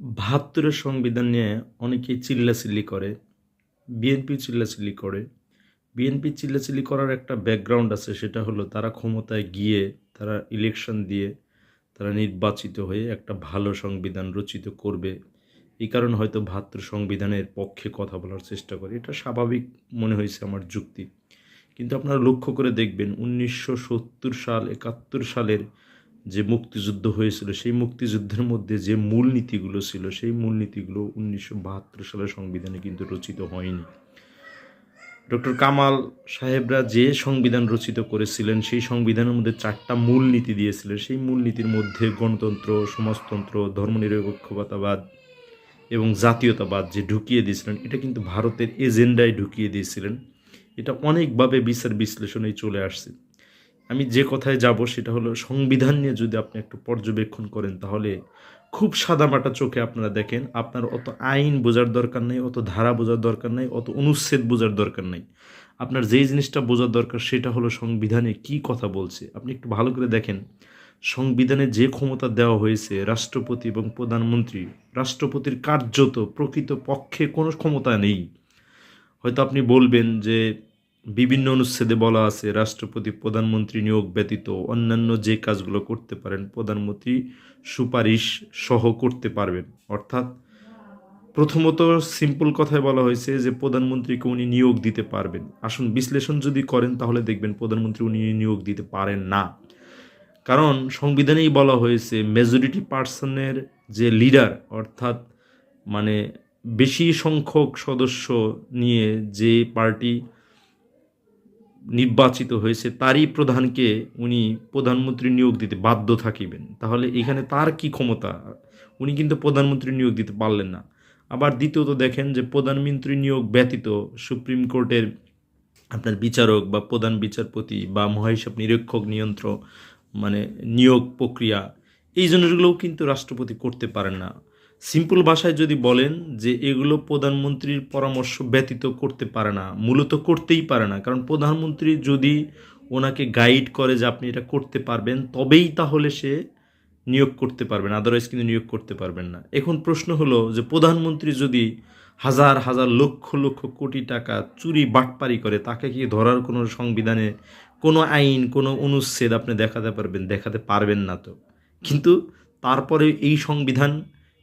বাহাত্তরের সংবিধান নিয়ে অনেকেই চিল্লাচিল্লি করে, বিএনপি চিল্লাচিল্লি করে। বিএনপি চিল্লাচিল্লি করার একটা ব্যাকগ্রাউন্ড আছে, সেটা হলো তারা ক্ষমতায় গিয়ে, তারা ইলেকশন দিয়ে তারা নির্বাচিত হয়ে একটা ভালো সংবিধান রচিত করবে। এই কারণে হয়তো বাহাত্তর সংবিধানের পক্ষে কথা বলার চেষ্টা করে। এটা স্বাভাবিক মনে হয়েছে আমার যুক্তি। কিন্তু আপনারা লক্ষ্য করে দেখবেন, উনিশশো সত্তর সাল, একাত্তর সালের যে মুক্তিযুদ্ধ হয়েছিল, সেই মুক্তিযুদ্ধের মধ্যে যে মূলনীতিগুলো ছিল, সেই মূলনীতিগুলো উনিশশো বাহাত্তর সালের সংবিধানে কিন্তু রচিত হয়নি। ডক্টর কামাল সাহেবরা যে সংবিধান রচিত করেছিলেন, সেই সংবিধানের মধ্যে চারটা মূলনীতি দিয়েছিলেন। সেই মূলনীতির মধ্যে গণতন্ত্র, সমাজতন্ত্র, ধর্মনিরপেক্ষতাবাদ এবং জাতীয়তাবাদ যে ঢুকিয়ে দিয়েছিলেন, এটা কিন্তু ভারতের এজেন্ডায় ঢুকিয়ে দিয়েছিলেন। এটা অনেকভাবে বিচার বিশ্লেষণে চলে আসছে। আমি যে কথায় যাব সেটা হলো সংবিধান নিয়ে যদি আপনি একটু পর্যবেক্ষণ করেন তাহলে খুব সাদামাটা চোখে আপনারা দেখেন। আপনার অত আইন বোঝার দরকার নেই, অত ধারা বোঝার দরকার নেই, অত অনুচ্ছেদ বোঝার দরকার নেই। আপনার যেই জিনিসটা বোঝার দরকার সেটা হলো সংবিধানে কি কথা বলছে। আপনি একটু ভালো করে দেখেন। সংবিধানে যে ক্ষমতা দেওয়া হয়েছে রাষ্ট্রপতি এবং প্রধানমন্ত্রী, রাষ্ট্রপতির কার্যত প্রকৃত পক্ষে কোনো ক্ষমতা নেই। হয়তো আপনি বলবেন যে বিভিন্ন অনুচ্ছেদে বলা আছে, রাষ্ট্রপতি, প্রধানমন্ত্রী নিয়োগ ব্যতীত অন্যান্য যে কাজগুলো করতে পারেন, প্রধানমন্ত্রী সুপারিশ সহ করতে পারবেন। অর্থাৎ প্রথমত সিম্পল কথায় বলা হয়েছে যে, প্রধানমন্ত্রীকে উনি নিয়োগ দিতে পারবেন। আসুন বিশ্লেষণ যদি করেন, তাহলে দেখবেন প্রধানমন্ত্রী উনি নিয়োগ দিতে পারেন না। কারণ সংবিধানেই বলা হয়েছে মেজরিটি পার্সনের যে লিডার অর্থাৎ মানে বেশি সংখ্যক সদস্য নিয়ে যে পার্টি নির্বাচিত হয়েছে, তারই প্রধানকে উনি প্রধানমন্ত্রী নিয়োগ দিতে বাধ্য থাকিবেন। তাহলে এখানে তার কি ক্ষমতা? উনি কিন্তু প্রধানমন্ত্রী নিয়োগ দিতে পারলেন না। আবার দ্বিতীয়ত দেখেন যে প্রধানমন্ত্রী নিয়োগ ব্যতীত সুপ্রিম কোর্টের আপনার বিচারক বা প্রধান বিচারপতি বা মহাহিসাব নিরীক্ষক নিয়ন্ত্রক মানে নিয়োগ প্রক্রিয়া, এই জিনিসগুলোও কিন্তু রাষ্ট্রপতি করতে পারেন না। সিম্পল ভাষায় যদি বলেন যে এগুলো প্রধানমন্ত্রীর পরামর্শ ব্যতীত করতে পারে না, মূলত করতেই পারে না। কারণ প্রধানমন্ত্রী যদি ওনাকে গাইড করে যে আপনি এটা করতে পারবেন, তবেই তাহলে সে নিয়োগ করতে পারবেন আদারওয়াইজ কিন্তু নিয়োগ করতে পারবেন না। এখন প্রশ্ন হলো যে প্রধানমন্ত্রী যদি হাজার হাজার, লক্ষ লক্ষ কোটি টাকা চুরি, বাটপারি করে, তাকে কি ধরার কোনো সংবিধানে কোনো আইন, কোনো অনুচ্ছেদ আপনি দেখাতে পারবেন? দেখাতে পারবেন না তো। কিন্তু তারপরে এই সংবিধান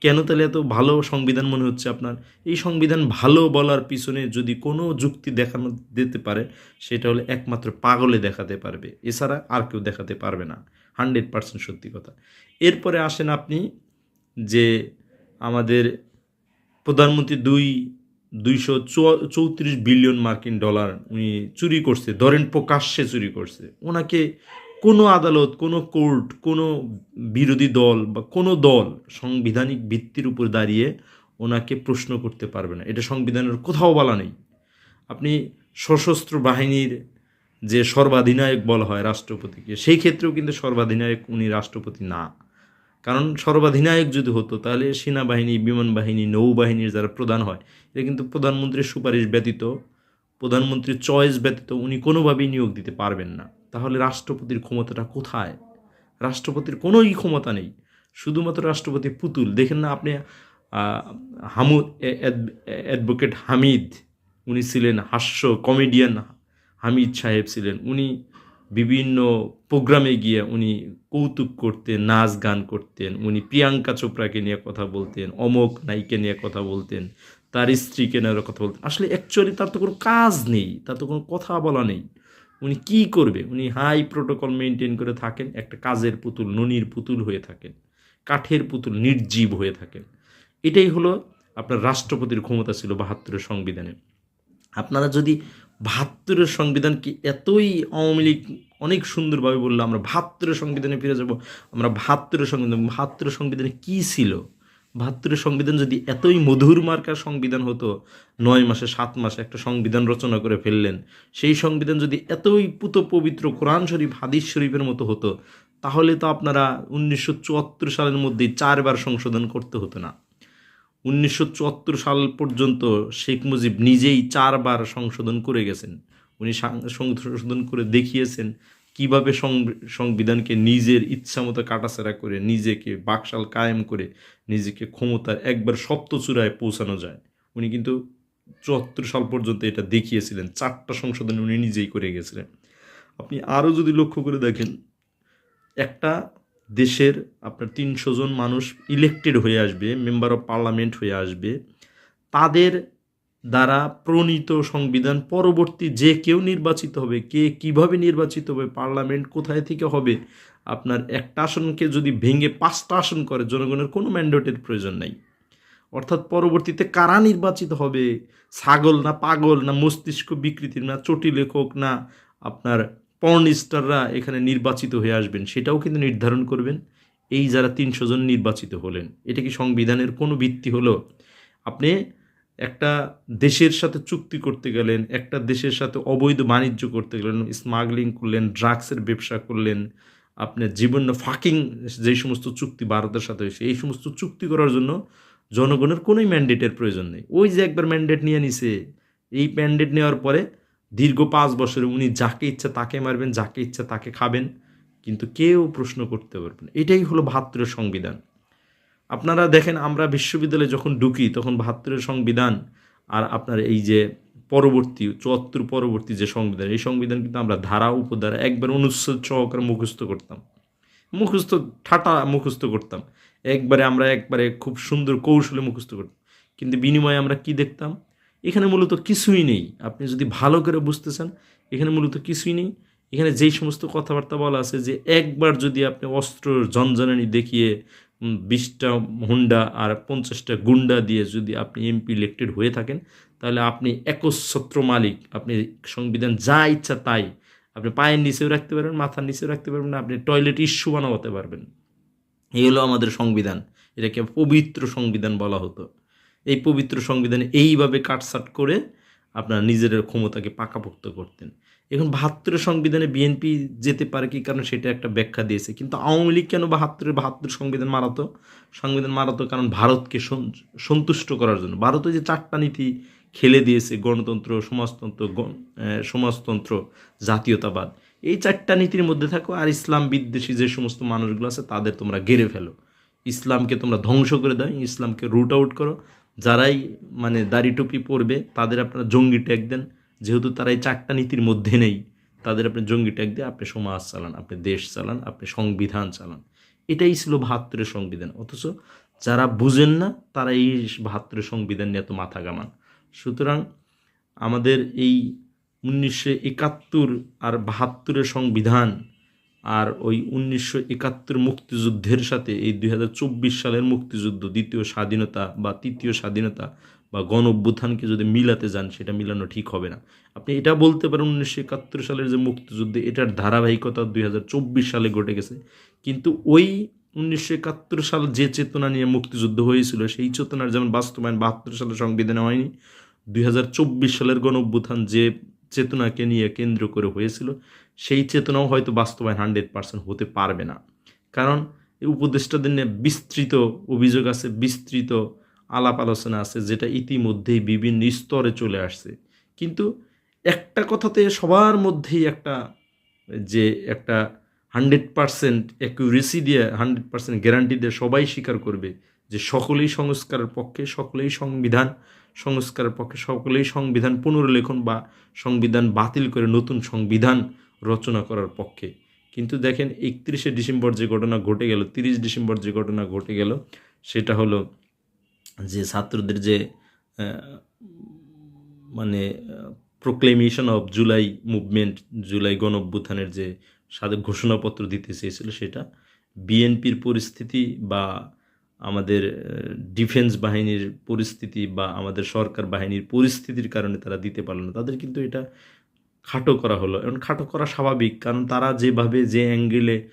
কেন তাহলে এত ভালো সংবিধান মনে হচ্ছে আপনার? এই সংবিধান ভালো বলার পিছনে যদি কোনো যুক্তি দেখানো দিতে পারে, সেটা হলে একমাত্র পাগলে দেখাতে পারবে। এছাড়া আর কেউ দেখাতে পারবে না। হান্ড্রেড পার্সেন্ট সত্যি কথা। এরপরে আসেন আপনি যে আমাদের প্রধানমন্ত্রী দুই, দুইশো চৌত্রিশ বিলিয়ন মার্কিন ডলার উনি চুরি করছে, ধরেন প্রকাশ্যে চুরি করছে। ওনাকে কোনো আদালত, কোনো কোর্ট, কোনো বিরোধী দল বা কোনো দল সাংবিধানিক ভিত্তির উপর দাঁড়িয়ে ওনাকে প্রশ্ন করতে পারবে না। এটা সংবিধানের কোথাও বলা নেই। আপনি সশস্ত্র বাহিনীর যে সর্বাধিনায়ক বলা হয় রাষ্ট্রপতিকে, সেই ক্ষেত্রেও কিন্তু সর্বাধিনায়ক উনি রাষ্ট্রপতি না। কারণ সর্বাধিনায়ক যদি হতো, তাহলে সেনাবাহিনী বিমান বাহিনী নৌবাহিনীর যারা প্রধান হয় এটা কিন্তু প্রধানমন্ত্রীর সুপারিশ ব্যতীত প্রধানমন্ত্রীর চয়েস ব্যতীত উনি কোনোভাবেই নিয়োগ দিতে পারবেন না। তাহলে রাষ্ট্রপতির ক্ষমতাটা কোথায়? রাষ্ট্রপতির কোনোই ক্ষমতা নেই। শুধুমাত্র রাষ্ট্রপতি পুতুল। দেখেন না আপনি হামুদ অ্যাডভোকেট হামিদ, উনি ছিলেন হাস্য কমেডিয়ান হামিদ সাহেব ছিলেন। উনি বিভিন্ন প্রোগ্রামে গিয়ে উনি কৌতুক করতেন, নাচ গান করতেন, উনি প্রিয়াঙ্কা চোপড়াকে নিয়ে কথা বলতেন, অমক নাইকে নিয়ে কথা বলতেন। তার স্ত্রীকে নিয়ে কথা বলতেন আসলে অ্যাকচুয়ালি তার তো কোনো কাজ নেই, তার তো কোনো কথা বলা নেই। উনি কি করবে? উনি হাই প্রোটোকল মেনটেন করে থাকেন, একটা কাজের পুতুল, ননির পুতুল হয়ে থাকেন, কাঠের পুতুল, নির্জীব হয়ে থাকেন। এটাই হলো আপনার রাষ্ট্রপতির ক্ষমতা ছিল বাহাত্তরের সংবিধানে। আপনারা যদি বাহাত্তরের সংবিধান কি এতই আওয়ামী লীগ অনেক সুন্দরভাবে বলল, আমরা বাহাত্তরের সংবিধানে ফিরে যাব, আমরা বাহাত্তরের সংবিধান, বাহাত্তরের সংবিধানে কী ছিল? বাহাত্তরের সংবিধান যদি এতই মধুর মার্কার সংবিধান হতো, নয় মাসে সাত মাসে একটা সংবিধান রচনা করে ফেললেন, সেই সংবিধান যদি এতই পুত পবিত্র কোরআন শরীফ, হাদিস শরীফের মতো হতো, তাহলে তো আপনারা উনিশশো চুয়াত্তর সালের মধ্যেই চারবার সংশোধন করতে হতো না। উনিশশো চুয়াত্তর সাল পর্যন্ত শেখ মুজিব নিজেই চারবার সংশোধন করে গেছেন। উনি সংশোধন করে দেখিয়েছেন কীভাবে সংবিধানকে নিজের ইচ্ছামতো কাটাছেড়া করে নিজেকে বাকশাল কায়েম করে নিজেকে ক্ষমতার একবার সপ্ত চূড়ায় পৌঁছানো যায়? উনি কিন্তু চুয়াত্তর সাল পর্যন্ত এটা দেখিয়েছিলেন। চারটা সংশোধনী উনি নিজেই করে গেছিলেন। আপনি আরও যদি লক্ষ্য করে দেখেন, একটা দেশের আপনার তিনশো জন মানুষ ইলেক্টেড হয়ে আসবে মেম্বার অফ পার্লামেন্ট হয়ে আসবে, তাদের দ্বারা প্রণীত সংবিধান পরবর্তী যে কেউ নির্বাচিত হবে, কে কীভাবে নির্বাচিত হবে, পার্লামেন্ট কোথায় থেকে হবে, আপনার একটা আসনকে যদি ভেঙে পাঁচটা আসন করে, জনগণের কোনো ম্যান্ডেটের প্রয়োজন নাই। অর্থাৎ পরবর্তীতে কারা নির্বাচিত হবে? ছাগল না পাগল না মস্তিষ্ক বিকৃতির, না চটি লেখক, না আপনার পর্নিস্টাররা এখানে নির্বাচিত হয়ে আসবেন, সেটাও কিন্তু নির্ধারণ করবেন। এই যারা তিনশো জন নির্বাচিত হলেন, এটা কি সংবিধানের কোনো ভিত্তি হলো? আপনি একটা দেশের সাথে চুক্তি করতে গেলেন, একটা দেশের সাথে অবৈধ বাণিজ্য করতে গেলেন স্মাগলিং করলেন ড্রাগসের ব্যবসা করলেন, আপনার জীবন ফাকিং যে সমস্ত চুক্তি ভারতের সাথে হয়েছে, এই সমস্ত চুক্তি করার জন্য জনগণের কোনোই ম্যান্ডেটের প্রয়োজন নেই ওই যে একবার ম্যান্ডেট নিয়ে নিছে, এই ম্যান্ডেট নেওয়ার পরে দীর্ঘ পাঁচ বছরে উনি যাকে ইচ্ছা তাকে মারবেন, যাকে ইচ্ছা তাকে খাবেন, কিন্তু কেউ প্রশ্ন করতে পারবেন। এটাই হলো বাহাত্তরের সংবিধান আপনারা দেখেন, আমরা বিশ্ববিদ্যালয়ে যখন ঢুকি, তখন বাহাত্তরের সংবিধান আর আপনার এই যে পরবর্তী, চুয়াত্তর পরবর্তী যে সংবিধান, এই সংবিধান কিন্তু আমরা ধারা উপধারা একবার অনুচ্ছেদ সহকারে মুখস্থ করতাম। মুখস্থ, ঠাটা মুখস্থ করতাম। একবারে আমরা একবারে খুব সুন্দর কৌশলে মুখস্থ করতাম। কিন্তু বিনিময়ে আমরা কি দেখতাম? এখানে মূলত কিছুই নেই। আপনি যদি ভালো করে বুঝতে চান, এখানে মূলত কিছুই নেই। এখানে যেই সমস্ত কথাবার্তা বলা আছে যে, একবার যদি আপনি অস্ত্র জনজনানি দেখিয়ে বিশটা হুন্ডা আর পঞ্চাশটা গুন্ডা দিয়ে যদি আপনি এমপি ইলেক্টেড হয়ে থাকেন, তাহলে আপনি একচ্ছত্র মালিক, আপনি সংবিধান যা ইচ্ছা তাই। আপনি পায়ের নিচেও রাখতে পারবেন, মাথার নিচেও রাখতে পারবেন আপনি টয়লেট ইস্যু বানাতে পারবেন। এই হলো আমাদের সংবিধান, এটাকে পবিত্র সংবিধান বলা হতো। এই পবিত্র সংবিধানে এইভাবে কাটসাট করে আপনার নিজের ক্ষমতাকে পাকাপোক্ত করতেন। এখন বাহাত্তরের সংবিধানে বিএনপি যেতে পারে কি কারণ সেটা একটা ব্যাখ্যা দিয়েছে। কিন্তু আওয়ামী লীগ কেন বাহাত্তরের বাহাত্তর সংবিধান মারাতো? সংবিধান মারাতো কারণ ভারতকে সন- সন্তুষ্ট করার জন্য। ভারত যে চারটা নীতি খেলে দিয়েছে, গণতন্ত্র, সমাজতন্ত্র সমাজতন্ত্র, জাতীয়তাবাদ, এই চারটা নীতির মধ্যে থাকো আর ইসলাম বিদ্বেষী যে সমস্ত মানুষগুলো আছে, তাদের তোমরা গেড়ে ফেলো। ইসলামকে তোমরা ধ্বংস করে দাও, ইসলামকে রুট আউট করো। যারাই মানে দাড়ি টুপি পরবে, তাদের আপনারা জঙ্গি ট্যাগ দেন। যেহেতু তারা এই চারটা নীতির মধ্যে নেই, তাদের আপনি জঙ্গি ট্যাগ দিয়ে আপনি সমাজ চালান, আপনি দেশ চালান, আপনি সংবিধান চালান। এটাই ছিল বাহাত্তরের সংবিধান। অথচ যারা বুঝেন না, তারা এই বাহাত্তরের সংবিধান নিয়ে এত মাথা গামান সুতরাং আমাদের এই উনিশশো একাত্তর আর বাহাত্তরের সংবিধান আর ওই উনিশশো একাত্তর মুক্তিযুদ্ধের সাথে এই দুই হাজার চব্বিশ সালের মুক্তিযুদ্ধ, দ্বিতীয় স্বাধীনতা বা তৃতীয় স্বাধীনতা বা গণ অভ্যুত্থানকে যদি মিলাতে যান, সেটা মিলানো ঠিক হবে না। আপনি এটা বলতে পারেন উনিশশো একাত্তর সালের যে মুক্তিযুদ্ধে, এটার ধারাবাহিকতা দুই হাজার চব্বিশ সালে ঘটে গেছে। কিন্তু ওই উনিশশো একাত্তর সাল যে চেতনা নিয়ে মুক্তিযুদ্ধ হয়েছিল, সেই চেতনার যেমন বাস্তবায়ন বাহাত্তর সালে সংবিধানে হয়নি, দুই হাজার চব্বিশ সালের গণ অভ্যুত্থান যে চেতনাকে নিয়ে কেন্দ্র করে হয়েছিল, সেই চেতনাও হয়তো বাস্তবায়ন হান্ড্রেড পার্সেন্ট হতে পারবে না। কারণ এই উপদেষ্টাদের নিয়ে বিস্তৃত অভিযোগ আছে, বিস্তৃত আলাপ আলোচনা আছে, যেটা ইতিমধ্যেই বিভিন্ন স্তরে চলে আসছে। কিন্তু একটা কথাতে সবার মধ্যেই একটা যে একটা হান্ড্রেড পার্সেন্ট অ্যাকুরেসি দিয়ে, হান্ড্রেড পার্সেন্ট গ্যারান্টি দিয়ে সবাই স্বীকার করবে যে সকলেই সংস্কারের পক্ষে, সকলেই সংবিধান, সংস্কারের পক্ষে সকলেই সংবিধান পুনর্লেখন বা সংবিধান বাতিল করে নতুন সংবিধান রচনা করার পক্ষে। কিন্তু দেখেন, একত্রিশে ডিসেম্বর যে ঘটনা ঘটে গেল, তিরিশ ডিসেম্বর যে ঘটনা ঘটে গেল, সেটা হলো যে ছাত্রদের যে মানে proclamation of July movement July গণ অভ্যুত্থানের যে সাথে ঘোষণাপত্র দিতে চেয়েছিল সেটা, বিএনপির পরিস্থিতি বা আমাদের ডিফেন্স বাহিনীর পরিস্থিতি বা আমাদের সরকার বাহিনীর পরিস্থিতির কারণে তারা দিতে পারল না। তাদের কিন্তু এটা খাটো করা হলো। এবং খাটো করা স্বাভাবিক, কারণ তারা যেভাবে যে অ্যাঙ্গেলে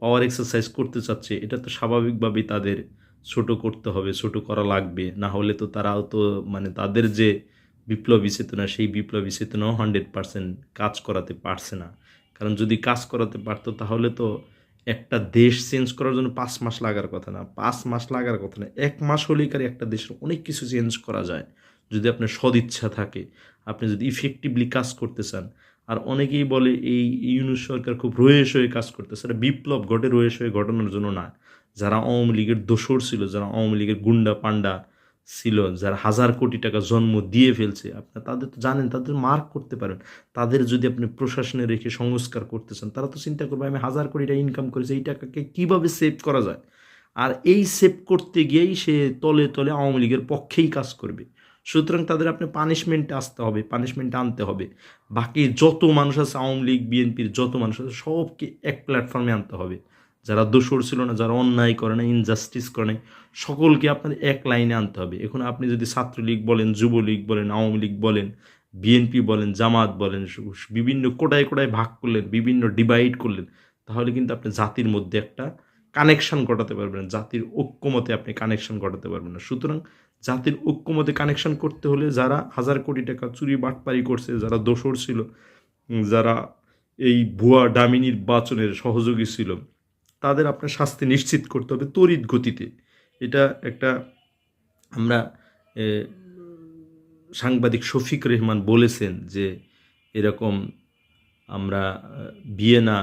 পাওয়ার এক্সারসাইজ করতে চাচ্ছে, এটা তো স্বাভাবিকভাবেই তাদের ছোট করতে হবে, ছোট করা লাগবে। না হলে তো তারাও তো মানে তাদের যে বিপ্লবী চেতনা, সেই বিপ্লবী চেতনাও হান্ড্রেড পার্সেন্ট কাজ করাতে পারছে না। কারণ যদি কাজ করাতে পারতো, তাহলে তো একটা দেশ চেঞ্জ করার জন্য পাঁচ মাস লাগার কথা না। পাঁচ মাস লাগার কথা না। এক মাস হলেই কার একটা দেশের অনেক কিছু চেঞ্জ করা যায়। যদি আপনার সদিচ্ছা থাকে, আপনি যদি ইফেক্টিভলি কাজ করতে চান। আর অনেকেই বলে, এই ইউনুস সরকার খুব রয়েস হয়ে কাজ করতেছে। এটা বিপ্লব ঘটে রয়েস হয়ে ঘটানোর জন্য না। যারা আওয়ামী লীগের দোসর ছিল, যারা আওয়ামী লীগের গুন্ডা পান্ডা ছিল, যারা হাজার কোটি টাকা জন্ম দিয়ে ফেলছে, আপনার তাদের তো জানেন, তাদের মার্ক করতে পারেন। তাদের যদি আপনি প্রশাসনে রেখে সংস্কার করতে চান, তারা তো চিন্তা করবে, আমি হাজার কোটি টাকা ইনকাম করেছি, এই টাকাকে কীভাবে সেভ করা যায়? আর এই সেভ করতে গিয়েই সে তলে তলে আওয়ামী লীগের পক্ষেই কাজ করবে। সুতরাং তাদের আপনি পানিশমেন্টে আসতে হবে পানিশমেন্টে আনতে হবে। বাকি যত মানুষ আছে, আওয়ামী লীগ বিএনপির যত মানুষ আছে, সবকে এক প্ল্যাটফর্মে আনতে হবে। যারা দোষর ছিল না, যারা অন্যায় করে না ইনজাস্টিস করে না সকলকে আপনার এক লাইনে আনতে হবে। এখন আপনি যদি ছাত্রলীগ বলেন, যুবলীগ বলেন, আওয়ামী লীগ বলেন, বিএনপি বলেন, জামাত বলেন, বিভিন্ন কোটায় কোটায় ভাগ করলেন, বিভিন্ন ডিভাইড করলেন, তাহলে কিন্তু আপনি জাতির মধ্যে একটা কানেকশন ঘটাতে পারবেন জাতির ঐক্যমতে আপনি কানেকশন ঘটাতে পারবেন না। সুতরাং জাতির ঐক্যমতে কানেকশন করতে হলে যারা হাজার কোটি টাকা চুরি বাটপারি করছে, যারা দোষর ছিল যারা এই ভুয়া ডামি বাচনের সহযোগী ছিল তাদের আপনার শাস্তি নিশ্চিত করতে হবে তড়িৎ গতিতে। এটা একটা আমরা সাংবাদিক শফিক রেহমান বলেছেন যে এরকম আমরা আহ, ভিয়েনা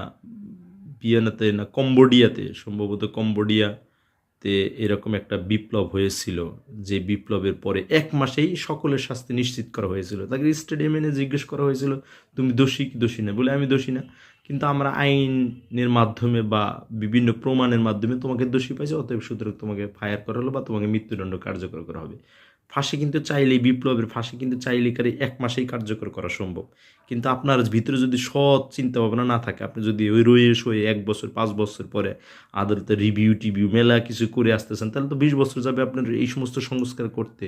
ভিয়েনাতে না কম্বোডিয়াতে সম্ভবত কম্বোডিয়াতে এরকম একটা বিপ্লব হয়েছিল যে বিপ্লবের পরে এক মাসেই সকলের শাস্তি নিশ্চিত করা হয়েছিল। তাকে স্টেডিয়ামে এনে জিজ্ঞেস করা হয়েছিল তুমি দোষী কি দোষী না? বলে আমি দোষী না। কিন্তু আমরা আইনের মাধ্যমে বা বিভিন্ন প্রমাণের মাধ্যমে তোমাকে দোষী পাইছি, অতএব সুতরাং তোমাকে ফায়ার করা হলো বা তোমাকে মৃত্যুদণ্ড কার্যকর করা হবে। ফাঁসি কিন্তু চাইলেই বিপ্লবের ফাঁসি কিন্তু চাইলেই কারে এক মাসেই কার্যকর করা সম্ভব। কিন্তু আপনার ভিতরে যদি সৎ চিন্তা ভাবনা না থাকে, আপনি যদি ওই রয়ে হয়ে এক বছর, পাঁচ বছর পরে আদালতে রিভিউ, টিভিউ, মেলা কিছু করে আসতেছেন, তাহলে তো বিশ বছর যাবে আপনার এই সমস্ত সংস্কার করতে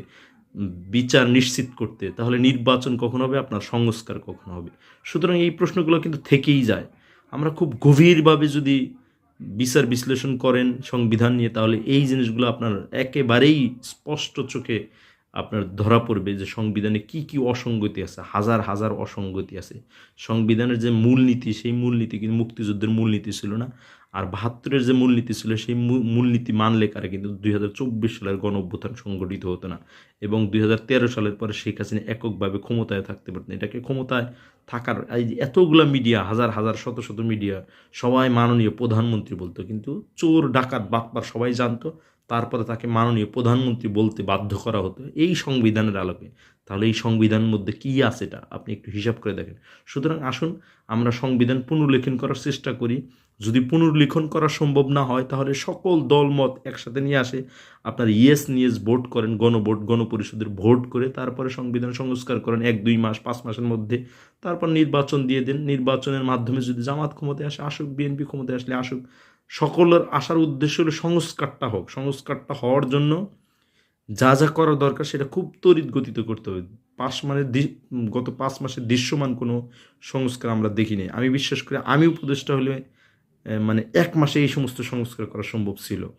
বিচার নিশ্চিত করতে, তাহলে নির্বাচন কখন হবে? আপনার সংস্কার কখন হবে? সুতরাং এই প্রশ্নগুলো কিন্তু থেকেই যায়। আমরা খুব গভীরভাবে যদি বিচার বিশ্লেষণ করেন সংবিধান নিয়ে, তাহলে এই জিনিসগুলো আপনার একেবারেই স্পষ্ট চোখে আপনার ধরা পড়বে যে সংবিধানে কি কি অসঙ্গতি আছে, হাজার হাজার অসঙ্গতি আছে। সংবিধানের যে মূলনীতি, সেই মূলনীতি কিন্তু মুক্তিযুদ্ধের মূলনীতি ছিল না। আর বাহাত্তরের যে মূলনীতি ছিল, সেই মূলনীতি মানলে কারে কিন্তু দুই হাজার চব্বিশ সালের গণ অভ্যুত্থান সংগঠিত হতো না। এবং দুই হাজার তেরো সালের পরে শেখ হাসিনা এককভাবে ক্ষমতায় থাকতে পারতেন। এটাকে ক্ষমতায় থাকার, এই এতগুলা মিডিয়া, হাজার হাজার, শত শত মিডিয়া, সবাই মাননীয় প্রধানমন্ত্রী বলতো। কিন্তু চোর, ডাকাত, বাটপার সবাই জানতো তারপরে তাকে মাননীয় প্রধানমন্ত্রী বলতে বাধ্য করা হতো এই সংবিধানের আলোকে। তাহলে এই সংবিধানের মধ্যে কী আছে এটা? আপনি একটু হিসাব করে দেখেন। সুতরাং আসুন, আমরা সংবিধান পুনর্লেখন করার চেষ্টা করি। যদি পুনর্লিখন করা সম্ভব না হয়, তাহলে সকল দলমত একসাথে নিয়ে আসে। আপনার ইয়েস নিয়েস ভোট করেন, গণভোট, গণপরিষদের ভোট করে তারপরে সংবিধান সংস্কার করেন এক, দুই মাস, পাঁচ মাসের মধ্যে। তারপর নির্বাচন দিয়ে দেন। নির্বাচনের মাধ্যমে যদি জামাত ক্ষমতায় আসে, আসুক, বিএনপি ক্ষমতায় আসলে আসুক। সকলের আসার উদ্দেশ্য হলো সংস্কারটা হোক। সংস্কারটা হওয়ার জন্য যা যা করা দরকার সেটা খুব তড়িৎ গতিতে করতে হবে। পাঁচ দি- গত পাঁচ মাসে দৃশ্যমান কোনো সংস্কার আমরা দেখিনি। আমি বিশ্বাস করি আমি উপদেষ্টা হলে মানে এক মাসে এই সমস্ত সংস্কার করা সম্ভব ছিল।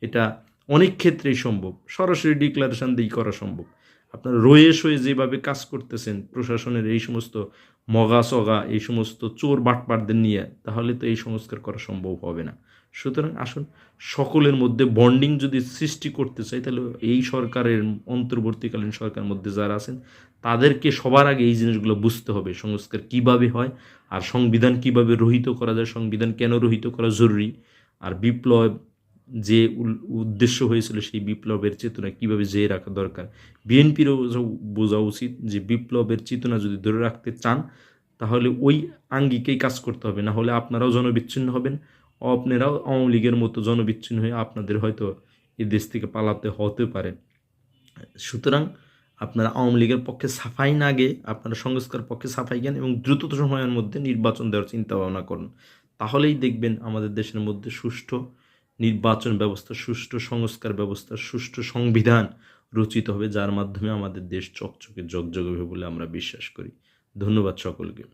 এটা অনেক ক্ষেত্রেই সম্ভব। সরাসরি ডিক্লারেশন দিয়েই করা সম্ভব। আপনার রয়ে সয়ে যেভাবে কাজ করতেছেন, প্রশাসনের এই সমস্ত মগা সগা এই সমস্ত চোর বাটপাটদের নিয়ে, তাহলে তো এই সংস্কার করা সম্ভব হবে না। সুতরাং আসুন, সকলের মধ্যে বন্ডিং যদি সৃষ্টি করতে চাই, তাহলে এই সরকারের, অন্তর্বর্তীকালীন সরকারের মধ্যে যারা আছেন, তাদেরকে সবার আগে এই জিনিসগুলো বুঝতে হবে, সংস্কার কীভাবে হয় আর সংবিধান কীভাবে রহিত করা যায়, সংবিধান কেন রহিত করা জরুরি আর বিপ্লব যে উদ্দেশ্য হয়েছিল সেই বিপ্লবের চেতনা কীভাবে জেয়ে রাখা দরকার। বিএনপিরও বোঝা উচিত যে বিপ্লবের চেতনা যদি ধরে রাখতে চান, তাহলে ওই আঙ্গিকেই কাজ করতে হবে, না হলে আপনারাও জনবিচ্ছিন্ন হবেন আপনারাও আওয়ামী লীগের মতো জনবিচ্ছিন্ন হয়ে আপনাদের হয়তো এই দেশ থেকে পালাতে হতে পারে। সুতরাং আপনারা আওয়ামী লীগের পক্ষে সাফাই না গিয়ে আপনারা সংস্কার পক্ষে সাফাই জ্ঞান এবং দ্রুত সময়ের মধ্যে নির্বাচন দেওয়ার চিন্তা ভাবনা করুন। তাহলেই দেখবেন আমাদের দেশের মধ্যে সুষ্ঠু নির্বাচন ব্যবস্থা, সুষ্ঠু সংস্কার ব্যবস্থা, সুষ্ঠু সংবিধান রচিত হবে, যার মাধ্যমে আমাদের দেশ চকচকে জগজগ হবে বলে আমরা বিশ্বাস করি। ধন্যবাদ সকলকে।